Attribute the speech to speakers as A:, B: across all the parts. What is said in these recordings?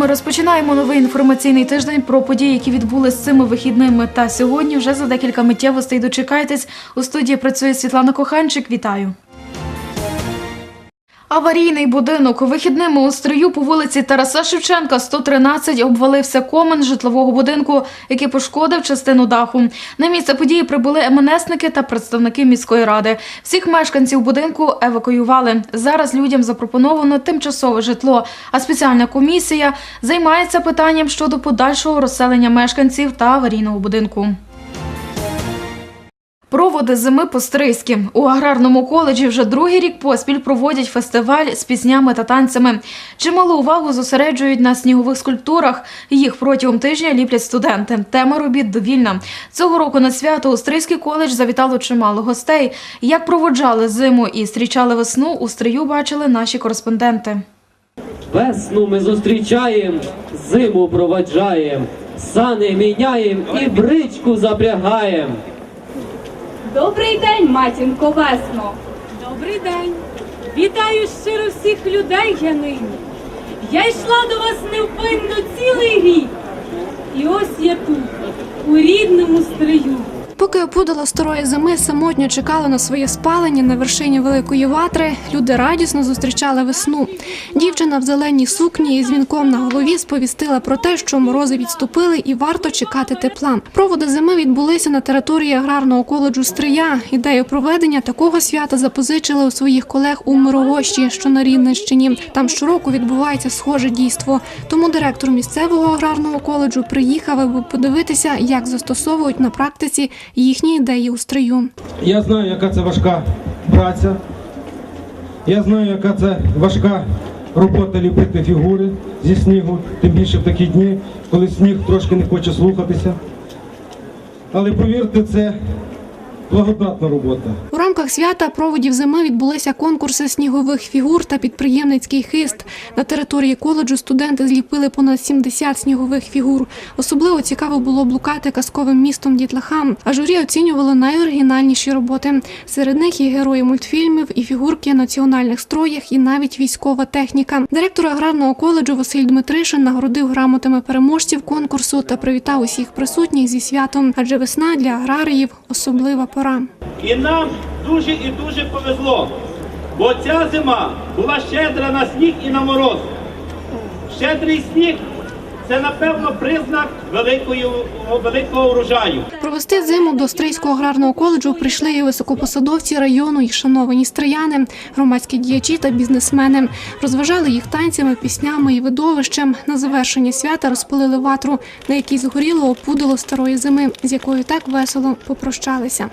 A: Ми розпочинаємо новий інформаційний тиждень про події, які відбулись цими вихідними. Та сьогодні вже за декілька миттєвостей дочекайтесь. У студії працює Світлана Коханчик. Вітаю. Аварійний будинок вихідними у стрию по вулиці Тараса Шевченка, 113, обвалився комен житлового будинку, який пошкодив частину даху. На місце події прибули МНСники та представники міської ради. Всіх мешканців будинку евакуювали. Зараз людям запропоновано тимчасове житло, а спеціальна комісія займається питанням щодо подальшого розселення мешканців та аварійного будинку. Проводи зими по-стрийськи. У аграрному коледжі вже другий рік поспіль проводять фестиваль з піснями та танцями. Чималу увагу зосереджують на снігових скульптурах. Їх протягом тижня ліплять студенти. Тема робіт довільна. Цього року на свято у Стрийський коледж завітало чимало гостей. Як проводжали зиму і зустрічали весну, у стрию бачили наші кореспонденти.
B: Весну ми зустрічаєм, зиму проводжаєм, сани міняєм і бричку запрягаєм.
C: Добрий день, матінко весно.
D: Добрий день. Вітаю щиро всіх людей я нині. Я йшла до вас невпинно цілий рік. І ось я тут, у рідному стрию.
E: Поки опудало старої зими самотньо чекали на своє спалення на вершині великої ватри, люди радісно зустрічали весну. Дівчина в зеленій сукні із вінком на голові сповістила про те, що морози відступили і варто чекати тепла. Проводи зими відбулися на території аграрного коледжу Стрия. Ідею проведення такого свята запозичили у своїх колег у Мирогощі, що на Рівненщині. Там щороку відбувається схоже дійство. Тому директор місцевого аграрного коледжу приїхав, аби подивитися, як застосовують на практиці їхні ідеї у стрию.
F: Я знаю, яка це важка праця. Я знаю, яка це важка робота ліпити фігури зі снігу, тим більше в такі дні, коли сніг трошки не хоче слухатися. Але повірте, це благодатна робота.
E: Рамках свята проводів зими відбулися конкурси снігових фігур та підприємницький хист. На території коледжу студенти зліпили понад 70 снігових фігур. Особливо цікаво було блукати казковим містом дітлахам. А журі оцінювало найоригінальніші роботи. Серед них і герої мультфільмів, і фігурки національних строях, і навіть військова техніка. Директор аграрного коледжу Василь Дмитришин нагородив грамотами переможців конкурсу та привітав усіх присутніх зі святом. Адже весна для аграріїв особлива пора.
G: І нам дуже і дуже повезло, бо ця зима була щедра на сніг і на мороз. Щедрий сніг це напевно признак великої, великого урожаю.
E: Провести зиму до Стрийського аграрного коледжу прийшли і високопосадовці району, і шановані стрияни, громадські діячі та бізнесмени. Розважали їх танцями, піснями і видовищем. На завершення свята розпалили ватру, на якій згоріло опудало старої зими, з якою так весело попрощалися.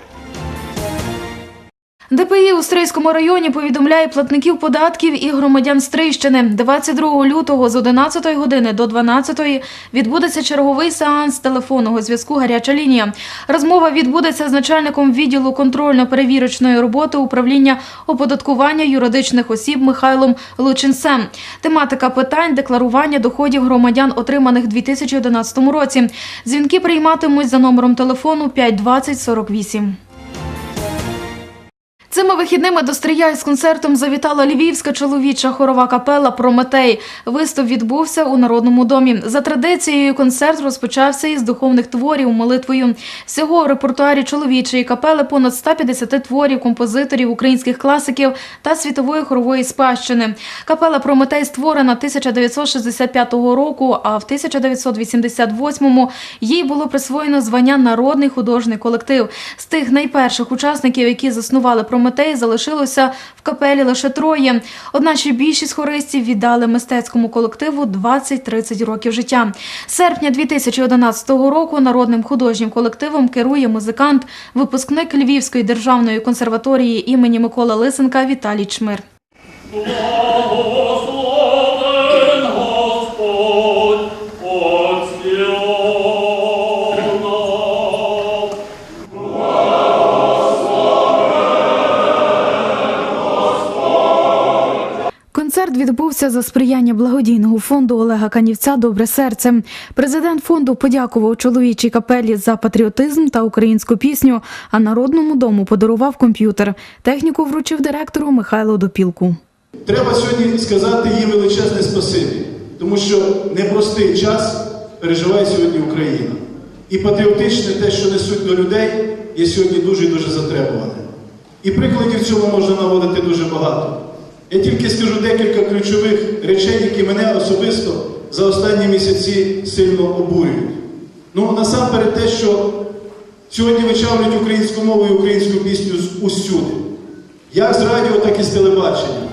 A: ДПІ у Стрийському районі повідомляє платників податків і громадян Стрийщини. 22 лютого з 11 години до 12 відбудеться черговий сеанс телефонного зв'язку «Гаряча лінія». Розмова відбудеться з начальником відділу контрольно-перевірочної роботи управління оподаткування юридичних осіб Михайлом Лучинцем. Тематика питань декларування доходів громадян, отриманих у 2011 році. Дзвінки прийматимуть за номером телефону 520 48. Цими вихідними до Стрия із концертом завітала львівська чоловіча хорова капела Прометей. Виступ відбувся у Народному домі. За традицією, концерт розпочався із духовних творів молитвою. Всього у репертуарі чоловічої капели понад 150 творів композиторів українських класиків та світової хорової спадщини. Капела Прометей створена 1965 року, а в 1988-му їй було присвоєно звання Народний художній колектив. З тих найперших учасників, які заснували Прометей, залишилося в капелі лише троє. Одначе більшість хористів віддали мистецькому колективу 20-30 років життя. З серпня 2011 року народним художнім колективом керує музикант, випускник Львівської державної консерваторії імені Микола Лисенка Віталій Чмир. Відбувся за сприяння благодійного фонду Олега Канівця Добре серце. Президент фонду подякував чоловічій капелі за патріотизм та українську пісню, а народному дому подарував комп'ютер. Техніку вручив директору Михайло Допілку.
H: Треба сьогодні сказати їм величезне спасибі. тому що непростий час переживає сьогодні Україна. І патріотичне те, що несуть до людей, є сьогодні дуже і дуже затребуване. І прикладів цього можна наводити дуже багато. Я тільки скажу декілька ключових речей, які мене особисто за останні місяці сильно обурюють. Ну, насамперед те, що сьогодні вичавлюють українську мову і українську пісню усюди. Як з радіо, так і з телебачення.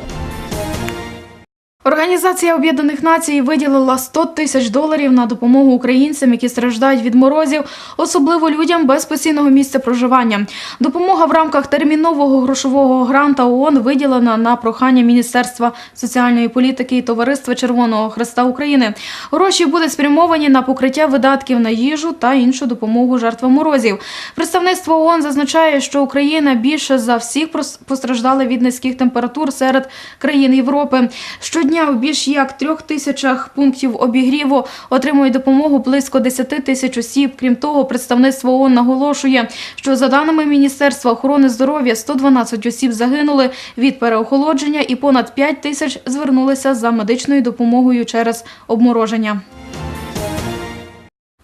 A: Організація Об'єднаних Націй виділила 100 тисяч доларів на допомогу українцям, які страждають від морозів, особливо людям без постійного місця проживання. Допомога в рамках термінового грошового гранта ООН виділена на прохання Міністерства соціальної політики і Товариства Червоного Хреста України. Гроші будуть спрямовані на покриття видатків на їжу та іншу допомогу жертвам морозів. Представництво ООН зазначає, що Україна більше за всіх постраждала від низьких температур серед країн Європи. Щодня більш як трьох тисячах пунктів обігріву отримують допомогу близько 10 тисяч осіб. Крім того, представництво ООН наголошує, що за даними Міністерства охорони здоров'я 112 осіб загинули від переохолодження і понад 5 тисяч звернулися за медичною допомогою через обмороження.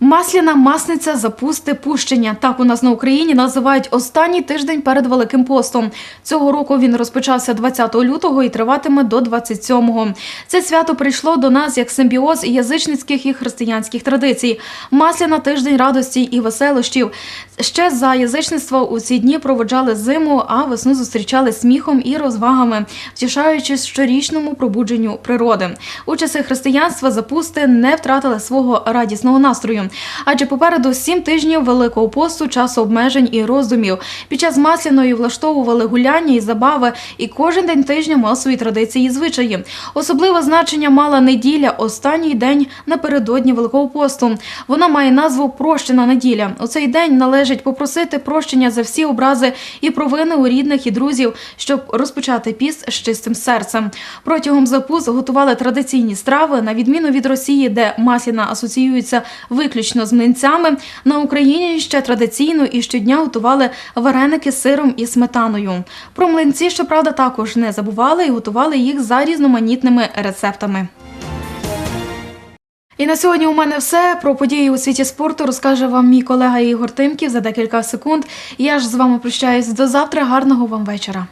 A: Масляна масниця запусти пущення. Так у нас на Україні називають останній тиждень перед Великим постом. Цього року він розпочався 20 лютого і триватиме до 27-го. Це свято прийшло до нас як симбіоз язичницьких і християнських традицій. Масляна тиждень радості і веселощів. Ще за язичництво у ці дні проводжали зиму, а весну зустрічали сміхом і розвагами, втішаючись щорічному пробудженню природи. У часи християнства запусти не втратили свого радісного настрою. Адже попереду сім тижнів Великого посту, часу обмежень і роздумів. Під час масляної влаштовували гуляння і забави, і кожен день тижня мав свої традиції і звичаї. Особливе значення мала неділя, останній день напередодні Великого посту. Вона має назву Прощена неділя. У цей день належить попросити прощення за всі образи і провини у рідних і друзів, щоб розпочати піст з чистим серцем. Протягом запус готували традиційні страви, на відміну від Росії, де масляна асоціюється виключно з млинцями. На Україні ще традиційно і щодня готували вареники з сиром і сметаною. Про млинці, щоправда, також не забували і готували їх за різноманітними рецептами. І на сьогодні у мене все. Про події у світі спорту розкаже вам мій колега Ігор Тимків за декілька секунд. Я ж з вами прощаюсь до завтра. Гарного вам вечора.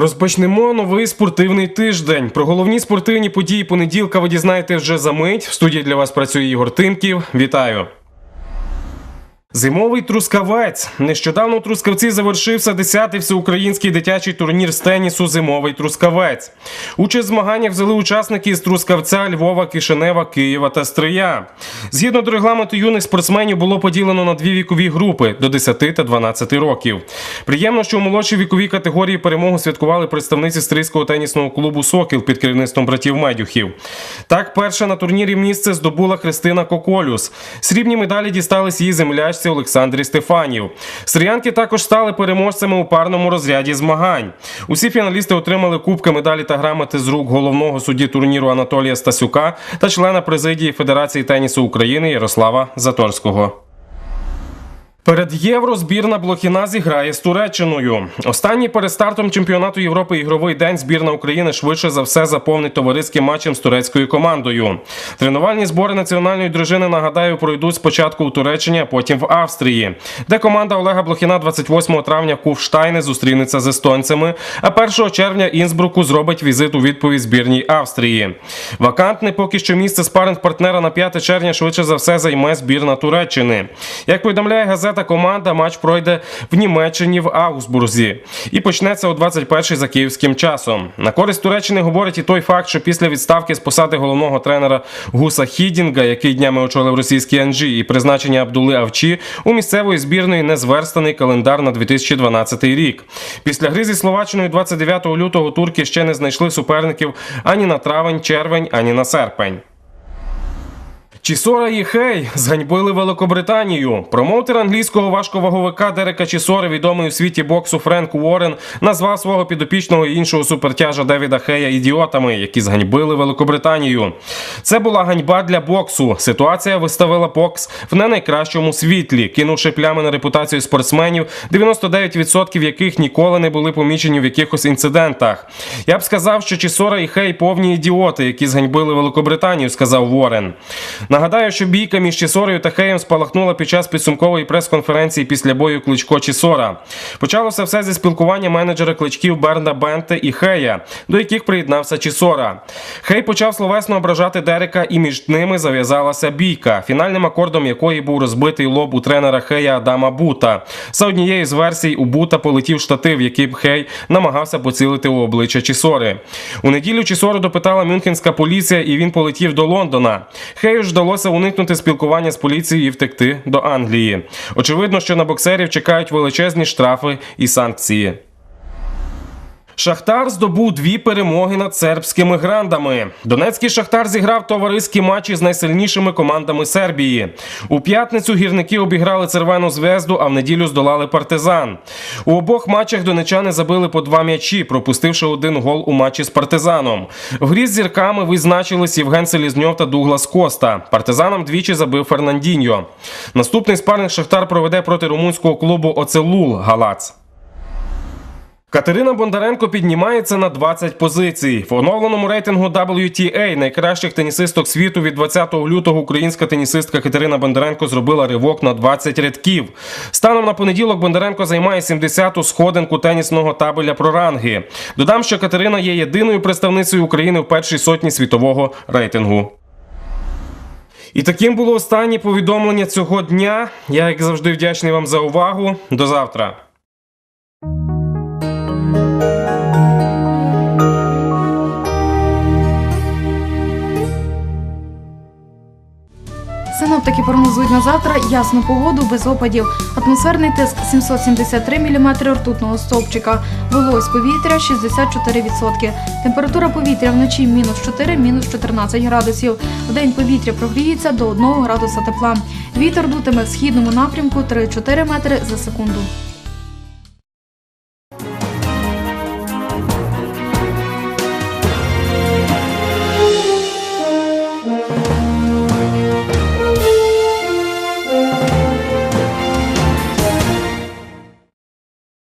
I: Розпочнемо новий спортивний тиждень. Про головні спортивні події понеділка ви дізнаєте вже за мить. В студії для вас працює Ігор Тимків. Вітаю. Зимовий трускавець. Нещодавно у Трускавці завершився 10-й всеукраїнський дитячий турнір з тенісу Зимовий трускавець. Участь в змаганнях взяли учасники з Трускавця, Львова, Кишинева, Києва та Стрия. Згідно до регламенту юних спортсменів було поділено на дві вікові групи до 10 та 12 років. Приємно, що у молодшій віковій категорії перемогу святкували представниці стрийського тенісного клубу Сокіл під керівництвом братів Медюхів. Так, перша на турнірі місце здобула Христина Коколюс. Срібні медалі дістались її землячці Олександрі Стефанів. Стріянки також стали переможцями у парному розряді змагань. Усі фіналісти отримали кубки, медалі та грамоти з рук головного судді турніру Анатолія Стасюка та члена президії Федерації тенісу України Ярослава Заторського. Перед євро збірна Блохіна зіграє з Туреччиною. Останній перед стартом чемпіонату Європи ігровий день збірна України швидше за все заповнить товариським матчем з турецькою командою. Тренувальні збори національної дружини нагадаю пройдуть спочатку у Туреччині, а потім в Австрії, де команда Олега Блохіна 28 травня в Кувштайни зустрінеться з естонцями, а 1 червня Інсбруку зробить візит у відповідь збірній Австрії. Вакантне поки що місце спаринг партнера на 5 червня швидше за все займе збірна Туреччини. Як повідомляє газета команда, матч пройде в Німеччині в Аугсбурзі і почнеться о 21-й за київським часом. На користь Туреччини говорить і той факт, що після відставки з посади головного тренера Гуса Хідінга, який днями очолив російський Анджі, і призначення Абдули Авчі у місцевої збірної не зверстаний календар на 2012 рік. Після гри зі Словаччиною 29 лютого турки ще не знайшли суперників ані на травень, червень, ані на серпень. Чісора і Хей зганьбили Великобританію. Промоутер англійського важковаговика Дерека Чісори, відомий у світі боксу Френк Уоррен, назвав свого підопічного і іншого супертяжа Девіда Хея ідіотами, які зганьбили Великобританію. Це була ганьба для боксу. Ситуація виставила бокс в не найкращому світлі, кинувши плями на репутацію спортсменів, 99% яких ніколи не були помічені в якихось інцидентах. Я б сказав, що Чісора і Хей повні ідіоти, які зганьбили Великобританію, сказав Ворен. Нагадаю, що бійка між Чісорою та Хеєм спалахнула під час підсумкової прес-конференції після бою Кличко Чісора. Почалося все зі спілкування менеджера кличків Берна Бенте і Хея, до яких приєднався Чісора. Хей почав словесно ображати Дерека, і між ними зав'язалася бійка, фінальним акордом якої був розбитий лоб у тренера Хея Адама Бута. За однією з версій у Бута полетів штатив, яким Хей намагався поцілити у обличчя Чісори. У неділю Чісору допитала мюнхенська поліція, і він полетів до Лондона. Хею ж вдалося уникнути спілкування з поліцією і втекти до Англії. Очевидно, що на боксерів чекають величезні штрафи і санкції. Шахтар здобув дві перемоги над сербськими грандами. Донецький шахтар зіграв товариські матчі з найсильнішими командами Сербії. У п'ятницю гірники обіграли Цервену звезду, а в неділю здолали партизан. У обох матчах донечани забили по два м'ячі, пропустивши один гол у матчі з партизаном. В грі з зірками визначились Євген Селізньов та Дуглас Коста. Партизанам двічі забив Фернандіньо. Наступний спарник Шахтар проведе проти румунського клубу Оцелул Галац. Катерина Бондаренко піднімається на 20 позицій. В оновленому рейтингу WTA найкращих тенісисток світу від 20 лютого українська тенісистка Катерина Бондаренко зробила ривок на 20 рядків. Станом на понеділок Бондаренко займає 70-ту сходинку тенісного табеля про ранги. Додам, що Катерина є єдиною представницею України в першій сотні світового рейтингу. І таким було останнє повідомлення цього дня. Я, як завжди, вдячний вам за увагу. До завтра.
A: Синоптики прогнозують на завтра ясну погоду без опадів. Атмосферний тиск 773 мм ртутного стовпчика. Вологість повітря 64%. Температура повітря вночі мінус 4, мінус 14 градусів. В день повітря прогріється до 1 градуса тепла. Вітер дутиме в східному напрямку 3-4 метри за секунду.